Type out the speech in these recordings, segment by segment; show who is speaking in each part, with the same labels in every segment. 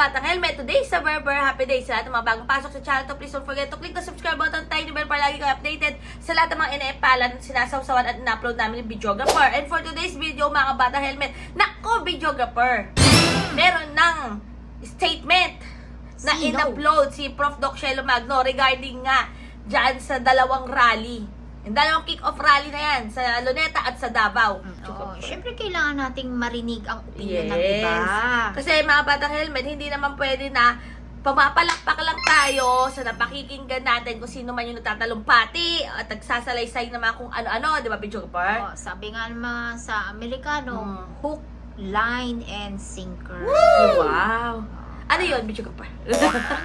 Speaker 1: batang helmet. Today sa Berber, happy day sa lahat ng mga bagong pasok sa channel to. Please don't forget to click the subscribe button, tiny bell para lagi kayo updated sa lahat ng mga ine-epalan, sinasawsawan at na-upload namin ng videographer. And for today's video, mga batang helmet, nako videographer, meron ng statement na in-upload si Prof. Doc Shelo Magno regarding nga dyan sa dalawang rally. Yung dalawang kick-off rally na yan, sa Luneta at sa Davao.
Speaker 2: Oo, syempre kailangan nating marinig ang opinion ng
Speaker 1: Yes.
Speaker 2: iba.
Speaker 1: Kasi mga batang helmet, hindi naman pwede na pumapalakpak lang tayo sa napakikinggan natin kung sino man yung nagtatalumpati at nagsasalaysay naman kung ano-ano, di ba, Picho Kapar?
Speaker 2: Oo, sabi nga naman sa Amerikano,
Speaker 1: Hmm.
Speaker 2: hook, line, and sinker.
Speaker 1: Wow! Ano yun, Picho Kapar?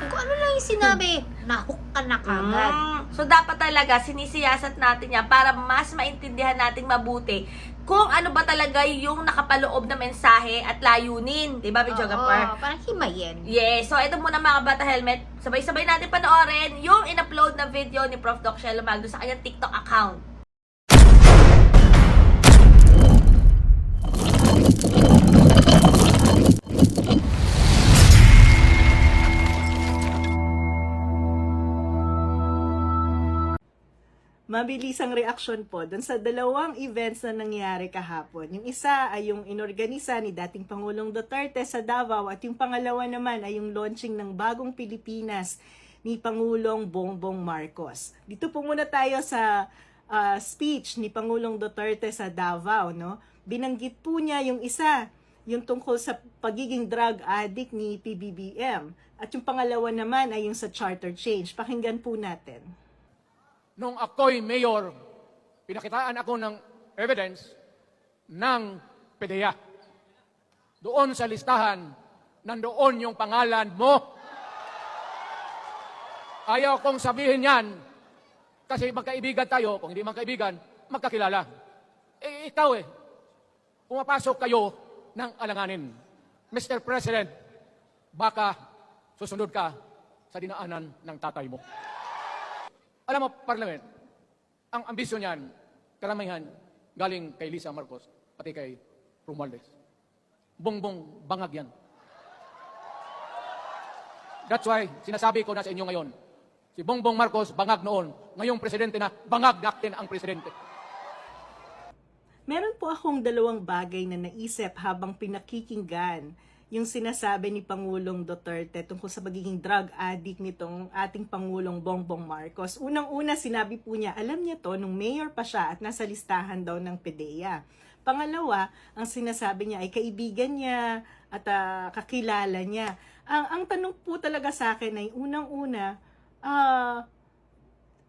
Speaker 2: Kung ano lang yung sinabi, nahook ka na kagad.
Speaker 1: Mm. So, dapat talaga sinisiyasat natin yan para mas maintindihan nating mabuti kung ano ba talaga yung nakapaloob na mensahe at layunin. Di ba, Picho Kapar?
Speaker 2: Oo, parang himayin.
Speaker 1: Yes, so ito muna mga bata helmet. Sabay-sabay natin panoorin yung in-upload na video ni Prof. Doc Shelo Magno sa kanyang TikTok account.
Speaker 3: Mabilis ang reaksyon po dun sa dalawang events na nangyari kahapon. Yung isa ay yung inorganisa ni dating Pangulong Duterte sa Davao at yung pangalawa naman ay yung launching ng bagong Pilipinas ni Pangulong Bongbong Marcos. Dito po muna tayo sa ah, speech ni Pangulong Duterte sa Davao. No? Binanggit po niya yung isa, yung tungkol sa pagiging drug addict ni PBBM. At yung pangalawa naman ay yung sa charter change. Pakinggan po natin.
Speaker 4: Nung ako'y mayor, pinakitaan ako ng evidence ng PDEA. Doon sa listahan, nandoon yung pangalan mo. Ayaw kong sabihin yan kasi magkaibigan tayo. Kung hindi magkaibigan, magkakilala. Eh, ikaw eh, pumapasok kayo ng alanganin. Mr. President, baka susunod ka sa dinaanan ng tatay mo. Alam mo, Parliament, ang ambisyon niyan, karamihan, galing kay Lisa Marcos, pati kay Romualdez. Bongbong bangag yan. That's why, sinasabi ko na sa inyo ngayon, si Bongbong Marcos, bangag noon, ngayong presidente na, bangag natin ang presidente.
Speaker 3: Meron po akong dalawang bagay na naisip habang pinakikinggan yung sinasabi ni Pangulong Duterte tungkol sa pagiging drug addict nitong ating Pangulong Bongbong Marcos. Unang-una, sinabi po niya, alam niya to nung mayor pa siya at nasa listahan daw ng PDEA. Pangalawa, ang sinasabi niya ay kaibigan niya at ah, kakilala niya. Ang, ang tanong po talaga sa akin ay unang-una, ah,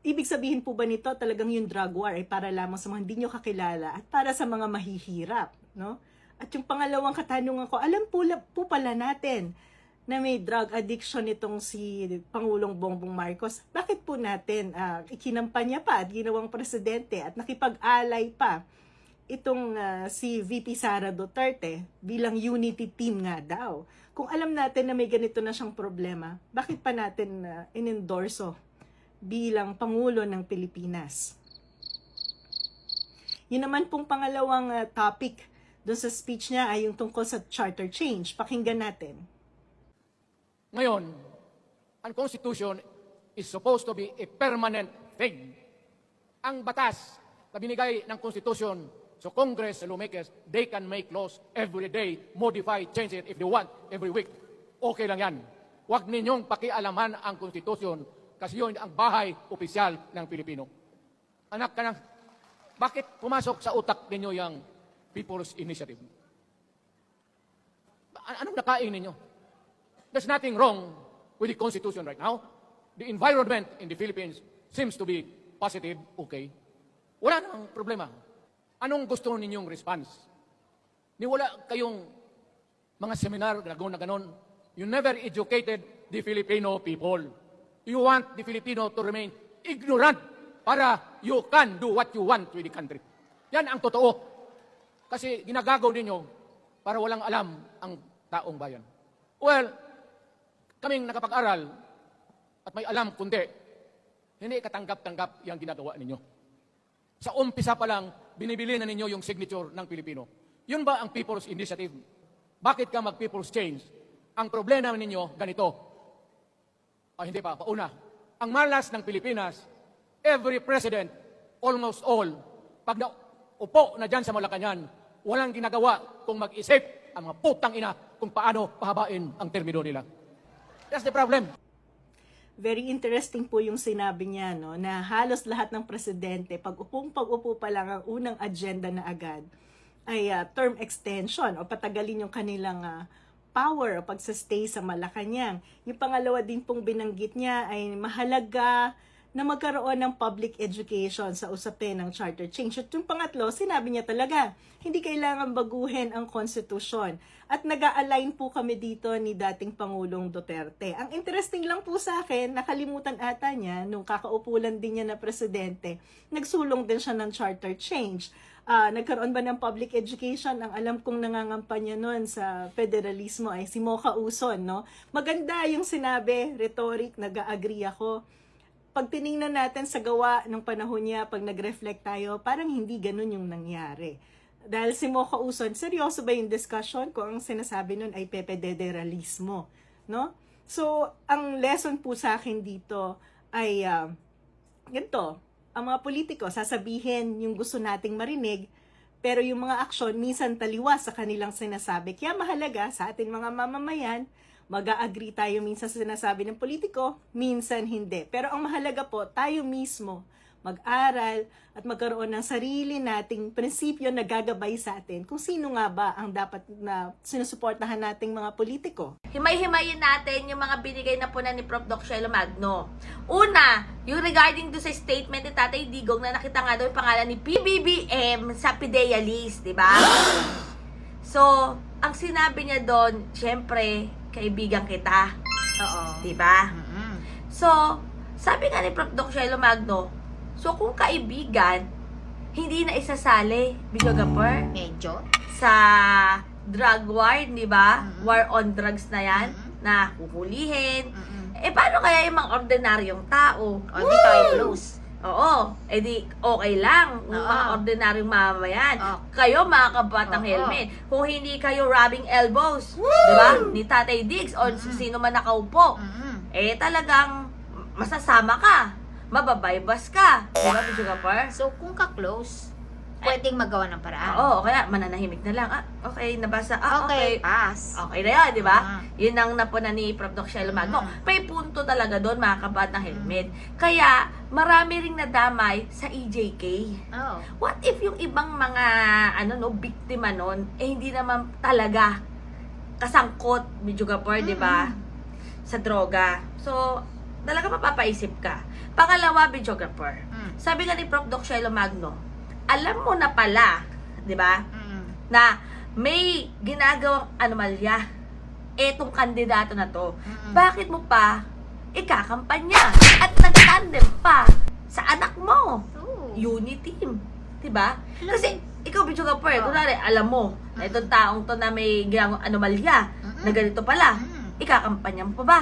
Speaker 3: Ibig sabihin po ba nito talagang yung drug war ay para lamang sa mga hindi nyo kakilala at para sa mga mahihirap, no? At yung pangalawang katanungan ko, alam po, po pala natin na may drug addiction itong si Pangulong Bongbong Marcos. Bakit po natin ah, ikinampanya pa at ginawang presidente at nakipag-alay pa itong ah, si VP Sara Duterte bilang unity team nga daw. Kung alam natin na may ganito na siyang problema, bakit pa natin ah, inendorso bilang Pangulo ng Pilipinas. Yun naman pong pangalawang uh, topic doon sa speech niya ay yung tungkol sa charter change. Pakinggan natin.
Speaker 4: Ngayon, ang Constitution is supposed to be a permanent thing. Ang batas na binigay ng Constitution sa Congress, sa lawmakers, they can make laws every day, modify, change it if they want, every week. Okay lang yan. Huwag ninyong pakialaman ang Constitution kasi yun ang bahay opisyal ng Pilipino. Anak ka na, bakit pumasok sa utak ninyo yung People's Initiative? An- Anong nakain ninyo? There's nothing wrong with the Constitution right now. The environment in the Philippines seems to be positive, okay. Wala namang problema. Anong gusto ninyong response? Ni wala kayong mga seminar na gano'n na gano'n. You never educated the Filipino people. You want the Filipino to remain ignorant para you can do what you want with the country. Yan ang totoo. Kasi ginagago ninyo para walang alam ang taong bayan. Well, kaming nakapag-aral at may alam kundi, hindi katanggap-tanggap yung ginagawa ninyo. Sa umpisa pa lang, binibili na ninyo yung signature ng Pilipino. Yun ba ang People's Initiative? Bakit ka mag-People's Change? Ang problema ninyo, ganito. Ay, hindi pa, pauna. Ang malas ng Pilipinas, every president, almost all, pag naupo na dyan sa Malacanang, walang ginagawa kung mag-isip ang mga putang ina kung paano pahabain ang termino nila. That's the problem.
Speaker 3: Very interesting po yung sinabi niya, no, na halos lahat ng presidente, pag upong pag-upo pa lang ang unang agenda na agad, ay ah, term extension o patagalin yung kanilang ah, power o pagsastay sa Malacanang. Yung pangalawa din pong binanggit niya ay mahalaga na magkaroon ng public education sa usapin ng charter change. At yung pangatlo, sinabi niya talaga, hindi kailangan baguhin ang konstitusyon. At nag align po kami dito ni dating Pangulong Duterte. Ang interesting lang po sa akin, nakalimutan ata niya, nung kakaupulan din niya na presidente, nagsulong din siya ng charter change. Ah, nagkaroon ba ng public education? Ang alam kong nangangampanya noon sa federalismo ay si Mocha Uson, no? Maganda yung sinabi, rhetoric, nag-agree ako pag tiningnan natin sa gawa ng panahon niya, pag nag-reflect tayo, parang hindi ganun yung nangyari. Dahil si Mocha Uson, seryoso ba yung discussion kung ang sinasabi nun ay Pepe Dederalismo? No? So, ang lesson po sa akin dito ay ah, ganito, ang mga politiko sasabihin yung gusto nating marinig, pero yung mga aksyon minsan taliwas sa kanilang sinasabi. Kaya mahalaga sa ating mga mamamayan, mag-agree tayo minsan sa sinasabi ng politiko, minsan hindi. Pero ang mahalaga po, tayo mismo mag-aral at magkaroon ng sarili nating prinsipyo na gagabay sa atin kung sino nga ba ang dapat na sinusuportahan nating mga politiko.
Speaker 1: Himay-himayin natin yung mga binigay na po na ni Prof. Doc Shelo Magno. Una, yung regarding do sa statement ni Tatay Digong na nakita nga daw yung pangalan ni PBBM sa PIDEA list, di ba? So, ang sinabi niya doon, syempre, kaibigan kita,
Speaker 2: Oo.
Speaker 1: di ba?
Speaker 2: Mm-mm.
Speaker 1: So, sabi nga ni Prof. Doc Shelo Magno, so kung kaibigan, hindi na isasali, videographer,
Speaker 2: Medyo.
Speaker 1: sa drug war, di ba?
Speaker 2: Mhm.
Speaker 1: War on drugs na yan,
Speaker 2: Mhm.
Speaker 1: na huhulihin.
Speaker 2: Mm-mm.
Speaker 1: Eh, paano kaya yung mga ordinaryong tao?
Speaker 2: O, di tayo close.
Speaker 1: Oo, eh di okay lang
Speaker 2: Oo.
Speaker 1: mga ordinaryong mamamayan.
Speaker 2: Oo.
Speaker 1: Kayo mga kabatang
Speaker 2: Oo.
Speaker 1: helmet. Kung hindi kayo rubbing elbows, di ba? Ni Tatay Diggs or
Speaker 2: Mhm.
Speaker 1: sino man nakaupo,
Speaker 2: Mm-mm.
Speaker 1: eh talagang masasama ka. Mababaybas ka. Di ba, Bidyo?
Speaker 2: So, kung ka-close, pwedeng magawa ng paraan.
Speaker 1: Oo, kaya mananahimik na lang. Ah, okay, nabasa. Ah, okay.
Speaker 2: Okay, pass.
Speaker 1: Okay na yun, di ba?
Speaker 2: Ah.
Speaker 1: Yun ang napuna ni Prof. Doc Shelo Magno.
Speaker 2: Mm.
Speaker 1: May punto talaga doon, mga kabatang helmet. Kaya, marami ring nadamay sa EJK.
Speaker 2: Oo.
Speaker 1: What if yung ibang mga, ano no, biktima nun, eh hindi naman talaga kasangkot, medyo gapor, di ba? Sa droga. So, talaga mapapaisip ka. Pangalawa, videographer.
Speaker 2: Mm.
Speaker 1: Sabi nga ni Prof. Doc Shelo Magno, alam mo na pala, di ba,
Speaker 2: Mm.
Speaker 1: na may ginagawang anomalya etong kandidato na to.
Speaker 2: Mm-mm.
Speaker 1: Bakit mo pa ikakampanya at nagtandem pa sa anak mo?
Speaker 2: Oo.
Speaker 1: Unity team. 'Di ba? Kasi ikaw, Bicho Gapper,
Speaker 2: Oh.
Speaker 1: kunwari, alam mo na itong taong to na may ginagawang anomalya,
Speaker 2: Mm-mm.
Speaker 1: na ganito pala,
Speaker 2: Mm.
Speaker 1: ikakampanya mo pa ba?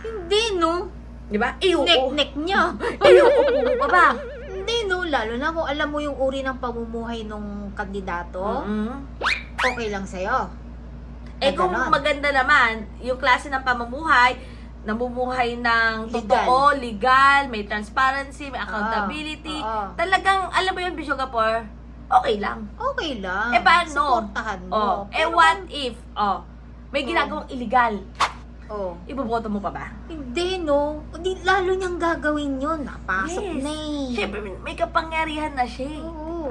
Speaker 2: Hindi, no?
Speaker 1: 'Di ba? Iuupo.
Speaker 2: Nek-nek niya.
Speaker 1: Mo pa ba?
Speaker 2: Lalo na kung alam mo yung uri ng pamumuhay ng kandidato,
Speaker 1: Mm-mm.
Speaker 2: okay lang sa'yo.
Speaker 1: Eh
Speaker 2: Na
Speaker 1: kung
Speaker 2: ganon.
Speaker 1: maganda naman, yung klase ng pamumuhay, namumuhay ng
Speaker 2: Legal.
Speaker 1: totoo, legal, may transparency, may accountability.
Speaker 2: Oo.
Speaker 1: Talagang, alam mo yun, Bisyo Gapor, okay lang.
Speaker 2: Okay lang.
Speaker 1: Eh, paano?
Speaker 2: Supportahan mo.
Speaker 1: Oh, eh what if, oh, may
Speaker 2: Oh.
Speaker 1: ginagawang illegal,
Speaker 2: Oh.
Speaker 1: iboboto mo pa ba?
Speaker 2: Hindi, no? Di, lalo niyang gagawin yun. Napasok
Speaker 1: Yes.
Speaker 2: na eh.
Speaker 1: Siyempre, may- kapangyarihan na siya eh.
Speaker 2: Oo.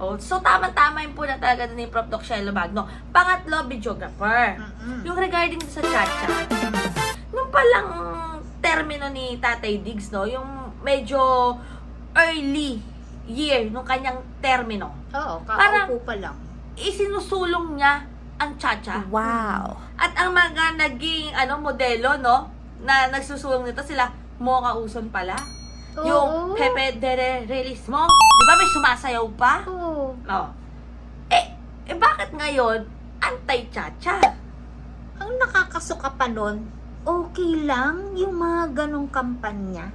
Speaker 1: Oh, so, tama-tama yun po na talaga ni Prof. Doc Shelo Magno. Pangatlo, videographer.
Speaker 2: Mm-mm.
Speaker 1: Yung regarding sa chacha, nung palang termino ni Tatay Diggs, no, yung medyo early year nung kanyang termino,
Speaker 2: Oo,
Speaker 1: Parang-
Speaker 2: kakaupo pa lang.
Speaker 1: isinusulong niya ang chacha.
Speaker 2: Wow.
Speaker 1: At ang mga naging ano modelo, no, na nagsusulong nito sila, Mocha Uson pala. Yung Pepe de Realismo, di ba may sumasayaw pa?
Speaker 2: Oo.
Speaker 1: Oh. Eh, eh bakit ngayon anti-chacha?
Speaker 2: Ang nakakasuka pa nun, okay lang yung mga ganong kampanya.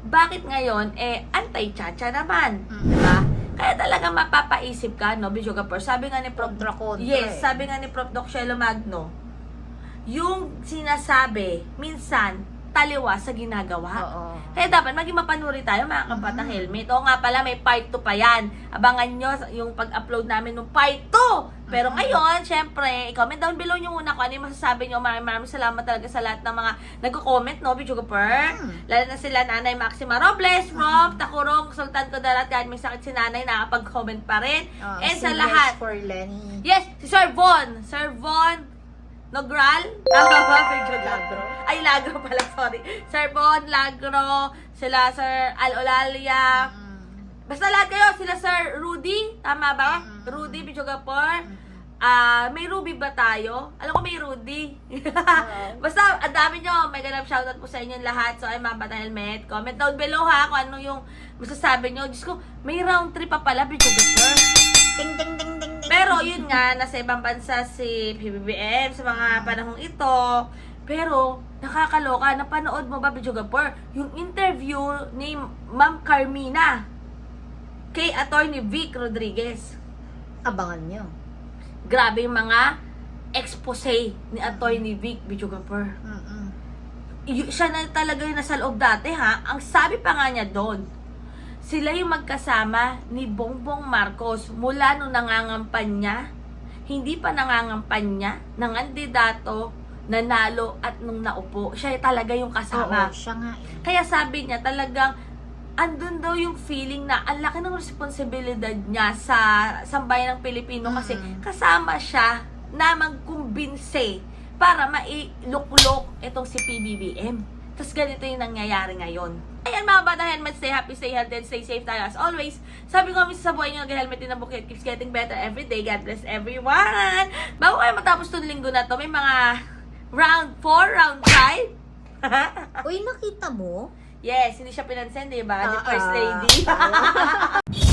Speaker 1: bakit ngayon, eh, anti-chacha naman.
Speaker 2: Mm.
Speaker 1: Diba? Kaya talaga mapapaisip ka, no, Bisyo Gapor. Sabi nga ni Prof.
Speaker 2: Kontra-kontra
Speaker 1: Yes,
Speaker 2: eh.
Speaker 1: sabi nga ni Prof. Doc Shelo Magno, yung sinasabi, minsan, taliwa sa ginagawa.
Speaker 2: Oo.
Speaker 1: Kaya dapat maging mapanuri tayo mga kabatang
Speaker 2: Mm-hmm.
Speaker 1: helmet. Oo nga pala, may part 2 pa yan. Abangan nyo yung pag-upload namin ng part 2. Pero
Speaker 2: Mm-hmm.
Speaker 1: ngayon, syempre, comment down below nyo muna kung ano yung masasabi nyo. Maraming maraming salamat talaga sa lahat ng mga nagko-comment, no, Bicho Gapur.
Speaker 2: Mm.
Speaker 1: Lalo na sila Nanay Maxima Robles, Rob, Takurong, Sultan Kudarat, kahit may sakit si Nanay, nakakapag-comment pa rin.
Speaker 2: Ah,
Speaker 1: And sa
Speaker 2: singers
Speaker 1: lahat,
Speaker 2: for Lenny.
Speaker 1: Yes, si Sir Von. Sir Von Nogral? Ah, medyo Lagro. Ay, Lagro pala, sorry. Sir Von Lagro, sila Sir Al Olalia. Basta lahat kayo, sila Sir Rudy, tama ba? Rudy Pichogapor. Ah, may Ruby ba tayo? Alam ko may Rudy. Basta, ang dami nyo. May ganap shoutout po sa inyong lahat. So, ay mga helmet. Comment down below ha kung ano yung masasabi nyo. Diyos ko, may round 3 pa pala, Pichogapor.
Speaker 2: Ding, ding, ding, ding, ding.
Speaker 1: Pero yun nga, nasa ibang bansa si PBBM sa mga panahong ito. Pero, nakakaloka, napanood mo ba, Bidyo Gapur, yung interview ni Ma'am Carmina kay Attorney Vic Rodriguez.
Speaker 2: Abangan nyo.
Speaker 1: Grabe yung mga expose ni Attorney Vic Bidyo Gapur.
Speaker 2: Mm-mm.
Speaker 1: Siya na talaga yung nasa loob dati ha. Ang sabi pa nga niya doon, sila yung magkasama ni Bongbong Marcos mula nung nangangampanya, hindi pa nangangampanya, nangandidato, nanalo at nung naupo. Siya talaga yung kasama.
Speaker 2: Oo, siya nga eh.
Speaker 1: Kaya sabi niya talagang andun daw yung feeling na ang laki ng responsibilidad niya sa sambayan ng Pilipino kasi
Speaker 2: Mm.
Speaker 1: kasama siya na magkumbinse para mailuklok itong si PBBM. Tapos ganito yung nangyayari ngayon. Ayan mga bata helmet, stay happy, stay healthy, and stay safe tayo as always. Sabi ko sa buhay nyo, nag-helmet din ang bukit keeps getting better every day. God bless everyone! Bago kayo matapos itong linggo na to, may mga round 4, round 5.
Speaker 2: Uy, nakita mo?
Speaker 1: Yes, hindi siya pinansin, di ba? Ni
Speaker 2: Ah,
Speaker 1: First
Speaker 2: ah.
Speaker 1: Lady.